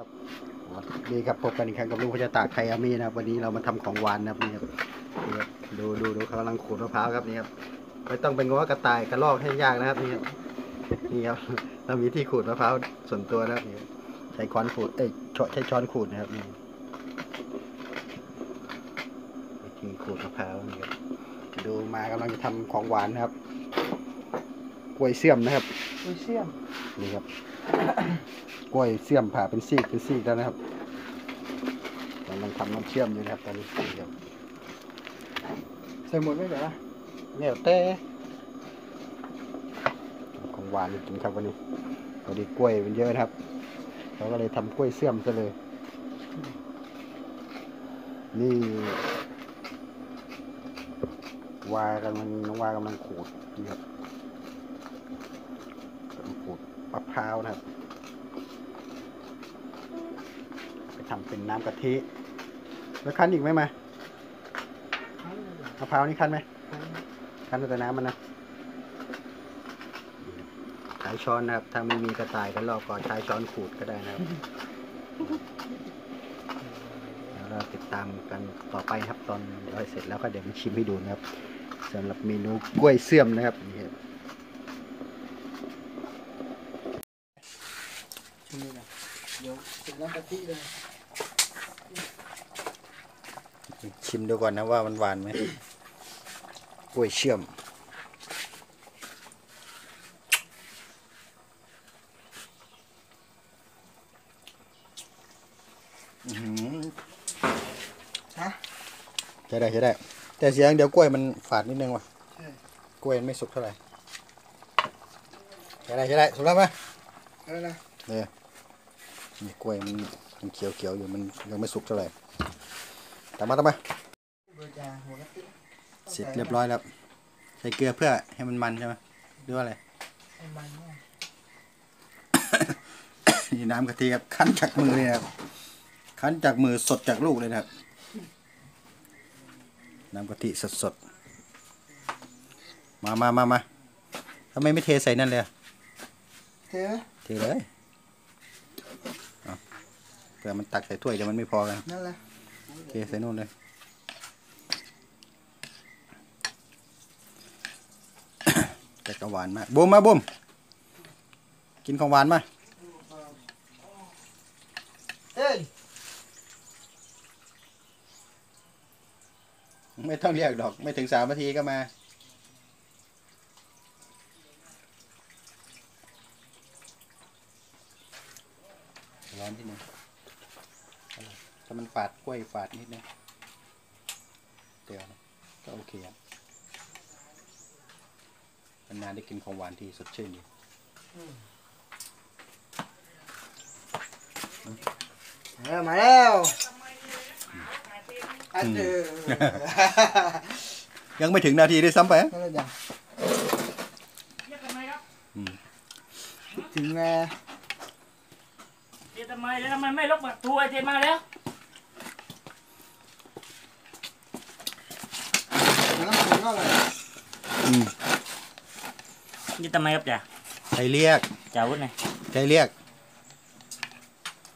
ครับสวัสดีครับพบกันอีกครั้งกับลุงพจตากไทยอามีนะครับ วันนี้เรามาทำของหวานนะครับนี่ครับนี่ครับดูดูดูเขากำลังขูดมะพร้าวครับนี่ครับไม่ต้องเป็นง้อกระต่ายกระรอกให้ยากนะครับนี่ครับนี่ครับเรามีที่ขูดมะพร้าวส่วนตัวนะครับนี่ครับใช้ค้อนขูดเอ้ยช้อนใช้ช้อนขูดนะครับนี่วิธีขูดมะพร้าวนี่ครับดูมากำลังจะทำของหวานนะครับกล้วยเสื่อมนะครับอุ้ยเสี่ยมนี่ครับก ล้วยเสื่อมผ่าเป็นซีกเป็นซีกแล้วนะครับกำลังทำน้ำเชื่อมอยู่นะครับตอนนี้ใส่หมดไหมเดี๋ยวละเนี่ยแต่ของหวานกินครับวันนี้พอดีกล้วยมันเยอะนะครับเราก็เลยทำกล้วยเสื่อมซะเลย นี่วากำลังน้องวากำลังขูดนี่ครับขูดมะพร้าวนะครับ ทำเป็นน้ำกะทิ แล้วคั้นอีกไหมมามะพร้าวนี่คั้นไหมคั้นแต่น้ำมันนะใช้ช้อนนะครับ ถ้าไม่มีกระต่ายกระรอกก็ใช้ช้อนขูดก็ได้นะครับแล้วเราติดตามกันต่อไปนะครับตอนเราเสร็จแล้วก็เดี๋ยวมาชิมให้ดูนะครับสำหรับเมนูกล้วยเสื่อมนะครับนี่ครับชิมเลยนะเดี๋ยวเสร็จน้ำกะทิเลย ชิมดูก่อนนะว่ามันหวานไหมกล้วยเชื่อมฮะใช่ได้ใช่ได้ แต่เสียงเดี๋ยวกล้วยมันฝาดนิดนึงว่ะใช่กล้วยมันไม่สุกเท่าไหร่ใช่ได้ใช่ได้สุกแล้วไหมเออนะเนี่ยนี่กล้วยมันมันเขียวเขียวๆอยู่มันยังไม่สุกเท่าไหร่ตามมาตามมา เบอร์จาหัวกะทิ เสร็จเรียบร้อยแล้ว ใส่เกลือเพื่อให้มันมันใช่ไหมหรือว่าอะไรให้มันมากนี่น้ำกะทิครับคั้นจากมือเลยนะครับคั้นจากมือสดจากลูกเลยนะครับ น้ำกะทิสดสดๆมามามามาทำไมไม่เทใส่นั่นเลยอะเทไหมเทเลยเอาเผื่อมันตักใส่ถ้วยเดี๋ยวมันไม่พอกันนั่นแหละเทใส่นู่นเลย แต่ก็หวานมากบุมมาบุมกินของหวานมาเอ้ยไม่ต้องเรียกดอก ไม่ถึงสามนาทีก็มา ร้อนที่นึงถ้ามันฝาดกล้วยฝาดนิดนึงเดี๋ยวนะก็โอเคอะ นานๆได้กินของหวานที่สดชื่นดีเออมาแล้วอันเดอยังไม่ถึงนาทีด้วยซ้ำไปนั่นแหละจ้ะเรียกทำไมครับถึงไงเรียกทำไมแล้วทำไมไม่ลบประตูไอเจนมาแล้วน้ำถึงก็เลยอืม เรียกทำไมครับจ่าใครเรียกจ่าวุฒิไงใครเรียก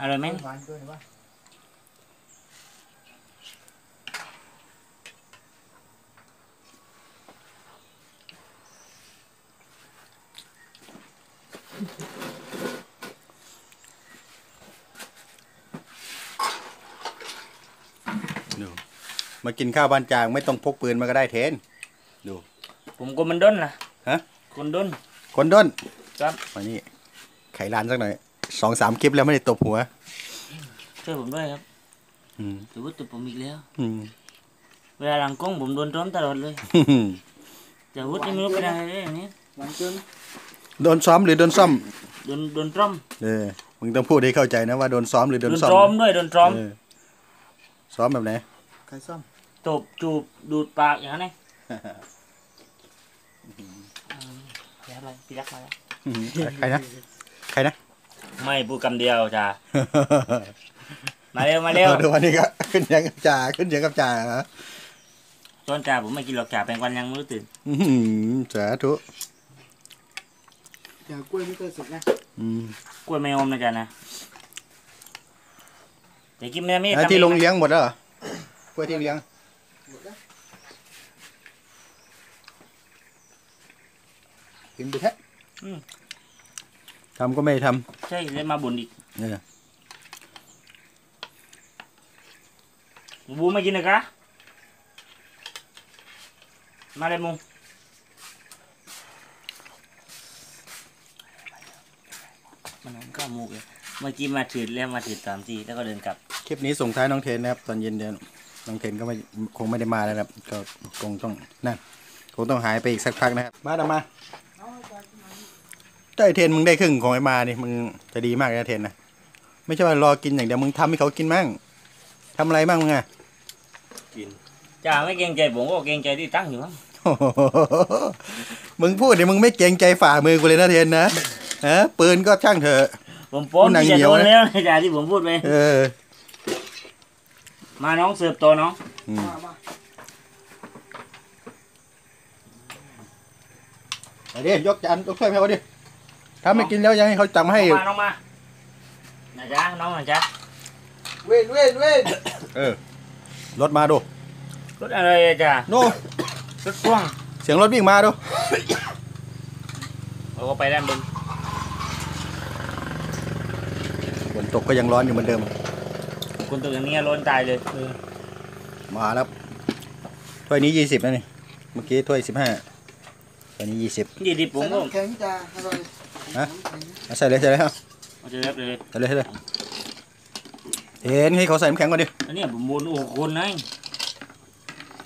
อร่อยไหมหวานเกินวะดูมากินข้าวบ้านจางไม่ต้องพกปืนมาก็ได้เทน ดู ผมคนมันด้นนะฮะ คนด้นคนด้นครับมานี่ไขลานสักหน่อยสองสามคลิปแล้วไม่ได้ตบหัวช่วยผมด้วยครับอืมถือว่าตบผมอีกแล้วอืมเวลาหลังกล้องผมโดนร้อมตลอดเลยจ่าวุฒินี่ไม่รู้เป็นอะไรเลยอย่างนี้หวานเกินโดนซ้อมหรือโดนซ่อมโดนโดนตร้อมเออมึงต้องพูดให้เข้าใจนะว่าโดนซ้อมหรือโดโดนนซ่อมตร้อมด้วยโดนตร้อมเออซ้อมแบบไหนไข่ส้มตบจูบดูดปากอย่างนั้นไงเดี๋ยว อะไรพี่ยักษ์มาแล้วอืมใครนะ ใครนะ ไม่พูดคำเดียวจ่ามาเร็วมาเร็วออดูวันนี้ก็ขึ้นเสียงกับจ่าขึ้นเสียงกับจ่าเหรอตอนจ่าผมไม่กินหรอกจ่าแปลงวันยังไม่รู้ตื่นอื้อหือสาธุเดี๋ยวกล้วยไม่เคยสุกนะอืมกล้วยไม่อมนะจ่านะแต่กินไม่ได้ไม่อะทำที่เอลงนะเลี้ยงหมดแล้วเหรอกล้วยที่เลี้ยงหมดแล้ว กินไปแท้ทำก็ไม่ทใช่เลยมาบ่นอีกำเนี่ยบูไม่กินเลยกะมาเลยมูมันน้ำข้าวมูกเลยเมื่อกี้มาถือแล้วมาถือสามทีแล้วก็เดินกลับ คลิปนี้ส่งท้ายน้องเทนนะครับ ตอนเย็นเดี๋ยวน้องเทนก็ไม่คงไม่ได้มาแล้วนะครับ ก็คงต้องนั่นคงต้องหายไปอีกสักพักนะครับ มาดามา ถ้าไอเทนมึงได้ครึ่งของไอ้มานี่มึงจะดีมากเลยนะเทนนะไม่ใช่ว่ารอกินอย่างเดียวมึงทำให้เขากินมั่งทำอะไรมั่งมึงอะจ่าไม่เกรงใจผมก็เกรงใจที่ตั้งอยู่มั้งโอ้โหมึงพูดเดี๋ยวมึงไม่เกรงใจฝ่ามือกูเลยนะเทนนะฮะปืนก็ช่างเถอะ ผมโป้มผู้นางที่จะเหนียโดวนนะแล้วนะจ่าที่ผมพูดไปเออ มาน้องเสิร์ฟตัวน้องอืมมามาไปดิยกจานยกถ้วยให้เขาดิ ถ้าไม่กินแล้วยังให้เขาจำให้ น้องมาน้องมานะจ๊ะน้องนะจ๊ะเว้นเว้นเว้นเออ รถมาดู รถอะไรอะจ๊ะโน่ รถพ่วงเสียงรถวิ่งมาดู เราก็ไปด้านบนฝนตกก็ยังร้อนอยู่เหมือนเดิม คนตัวอย่างนี้ร้อนตายเลยมาแล้ว ถ้วยนี้ยี่สิบนะนี่ เมื่อกี้ถ้วยสิบห้าถ้วยนี้ยี่สิบยี่ดิบผมใส่ก็น้ำแข็งจ้าอร่อย ฮะน้ำแข็งใส่เลยใส่เลยครับเอาจะเรียบเลย ใส่เลยใส่เลยเห็นให้เขาใส่น้ำแข็งก่อนดิอันนี้ผมบนโอ้โหคนนะ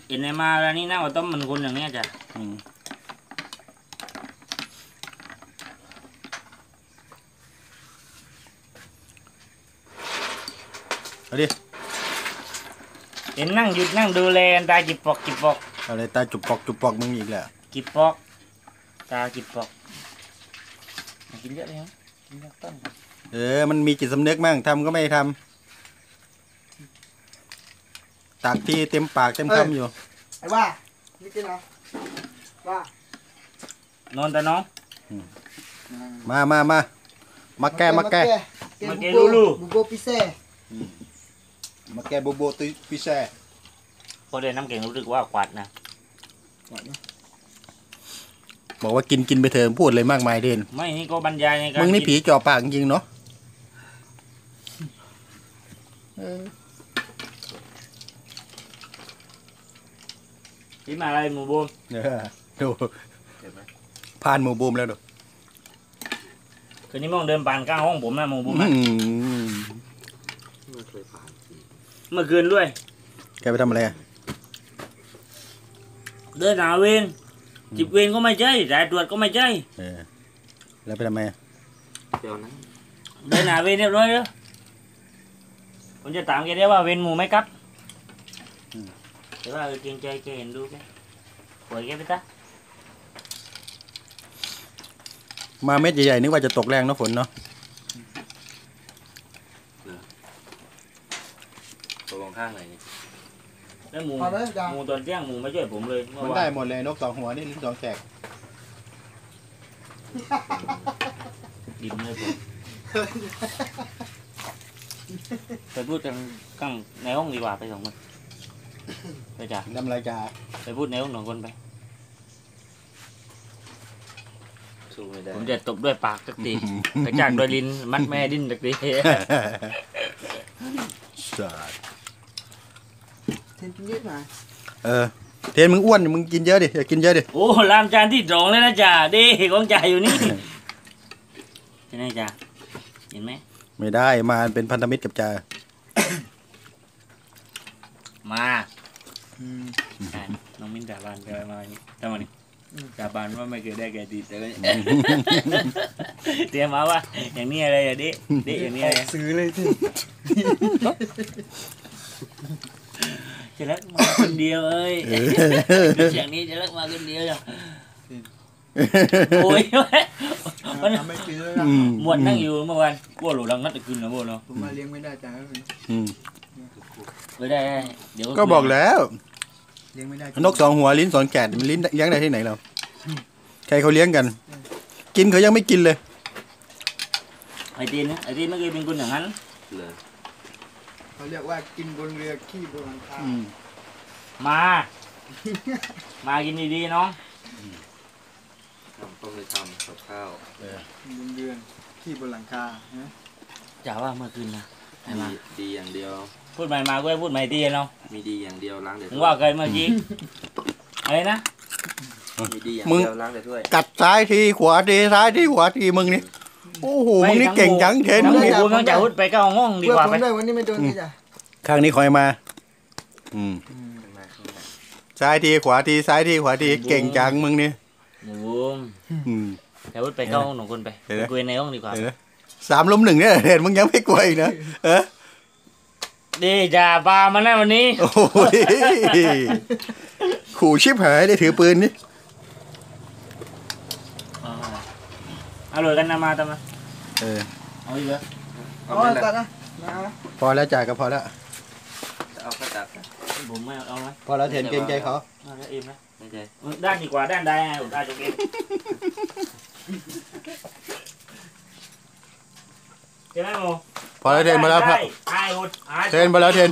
เห็นในมาแล้วนี่น่าว่าต้มมันคนอย่างเนี้ยจ้ะอืมเอาดิเห็นนั่งหยุดนั่งดูแลกันตาจิบปอกจิบปอกเอาเลยตาจุบปอกจุบปอกมึงอีกแหละจิบปอก ตาจิบปอกมา กินเยอะเลยนะกินเยอะต้นเออ มันมีจิตสำนึกมั่งทำก็ไม่ทำตักที่เต็มปากเต็มคำอยู่ ไอ้ว่านี่กินเหรอว่านอนแต่น้องมามามามาแก้มาแก้มาแก้ลูลูบุโบปิเซ่มาแก้โบโบตุยพิเศษพอได้น้ำแข็งรู้สึกว่ากวาดนะ บอกว่ากินกินไปเถอะพูดเลยมากมายเด่นไม่นี่ก็บรรยายในการมึงนี่กิผีจ่อปากจริงๆเนาะกินมาอะไรหมูบูมเออดูผ่านหมู่บูมแล้วดูคืนนี้มองเดินผ่านข้างห้องผมนะหมูบูมอืนะมเมื่อคืนด้วยแกไปทำอะไรอะเดินหาเวร จิบเวรก็ไม่ใช่สายตรวจก็ไม่ใช่เออ แล้วไปทำไมอะเดินหาเวรเรียบร้อยแล้วผมจะถามแกได้ว่าเวรหมูไหมครับแต่ว่าเออเกรงใจแกเห็นดูแกปล่อยแกไปซะมาเม็ดใหญ่ๆนึกว่าจะตกแรงเนอะฝนเนาะตัวลงข้างไหนนี่ แล้วหมูมาเลยจ้าหมูตอนเที่ยงหมูไม่ช่วยผมเลยเมื่อมันวาได้นหมดเลยนกสองหัวนี่สองแฉกดิมเลยผมไปพูดกันข้างในห้องดีกว่าไปสองคนไปจ้ะทำอะไรจ้าไปพูดในห้องสองคนไป สู้ไม่ได้ผมจะตบด้วยปากสักทีกระจากด้วยลิ้นมัดแม่ดิ้นสักที สัสเทน กินเยอะหน่อยเออเทนมึงอ้วนมึงกินเยอะดิอย่ากินเยอะดิโอ้ลามจานที่สองเลยนะจ่าดีของจ่าอยู่นี่ใช่ไหมจ่าเห็นไหมไม่ได้มาเป็นพันธมิตรกับจ่ามาอืมอะน้องมิ้นจ่าบานกันมาอย่างนี้ทำไมนี่จ่าบานว่าไม่เคยได้แกดีแต่ก็เตรียมมาว่าอย่างนี้อะไรอะดิดิอย่างนี้ออะไรอกซื้อเลยที่ จะรักมาคนเดียวเอ้ยดูเสียงนี้จะรักมาคนเดียวจ้ะโอ้ยมันทำไม่ซื้อแล้วนะอืมหมวดนั่งอยู่เมื่อวานกลัวหลูดังนัดตะคืนนะโบเนาะผมมาเลี้ยงไม่ได้จ้าอืมไม่ได้เดี๋ยวก็บอกแล้วเลี้ยงไม่ได้นกสองหัวลิ้นสองแกดมันลิ้นเลี้ยงได้ที่ไหนเราใครเขาเลี้ยงกัน กินเขายังไม่กินเลยไอ้ตีนนะไอ้ตีนไม่เคยเป็นคนอย่างนั้นเลย เขาเรียกว่ากินบนเรือขี้บนหลังคาอืม มา มากินดีๆน้องทำต้องไปทำกับข้าวกินบนเรือขี้บนหลังคานะจ๋าว่าเมื่อคืนนะไอ้ดีมาดีอย่างเดียว พูดใหม่มาก็ให้พูดใหม่ดีเนาะมีดีอย่างเดียวล้างแต่มึถ้งวยว่าเกินเมื่อกี้อะไรนะมีดีอย่างมึงเดียวล้างแต่ถ้วยกัดซ้ายทีขวาทีซ้ายทีขวาทีมึงนี่ โอ้โหมึงนี่เก่งจังเทนทั้งมึงหนี่มูทั้งจ่าวุฒไปก็เอาห้องดีเพื่อกว่าผมไปด้วยวันนี้ไม่โดนนี่จ้ะข้างนี้คอยมา อืมขึ้นมาขึ้นมาซ้ายทีขวาทีซ้ายทีขวาทีเก่งจังมึงนี่หมูอืมจ่าวุฒไปเข้าห้องหนุ่มคนไปเดี๋ยวนะไปคุยในห้องดีกว่าเห็นไหมสามล้มหนึ่งเนี่ยเห็นมึงยังไม่กลัวอีกนะเออดีจ่าปลามาแน่วันนี้ โอ้โหขู่ชิบหายได้ถือปืนนี่ อาเลยกันนะมาทำไมเออ เอาอีกเหรออ๋เอาอไม่ตัละดนะมานะพอแล้วจ่ายก็พอแล้ว เอาข้าวตัดนะผมไม่เอาเอาไหมพอแล้วเทนเกรงใจเขาเอาแล้วเอ็มนะไม่ใช่ด้านดีกว่าด้านใดไงด้านจุกเอ็มใช่ไหมโมพอแล้วเทนพอแล้วพอได้ไอ้อุดไอ้เทนพอแล้วเทน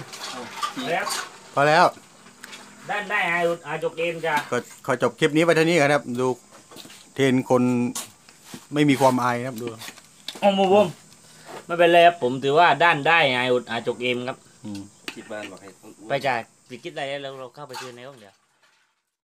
แล้วพอแล้ว ด้านได้ไอ้อุดไอ้จุกเอ็มจ้ะก็ขอจบคลิปนี้ไปเท่านี้กันครับ ดูเทนคน ไม่มีความอายนะครับดูโอ้โหผมไม่เป็นไรครับผมถือว่าด้านได้ไอ้อุดไอ้จุกเอ็มครับ อืมที่บ้านบอกให้ต้องอ้วนไปจากสิคิดอะไรแล้วเราเข้าไปเจอในห้องเดี๋ยว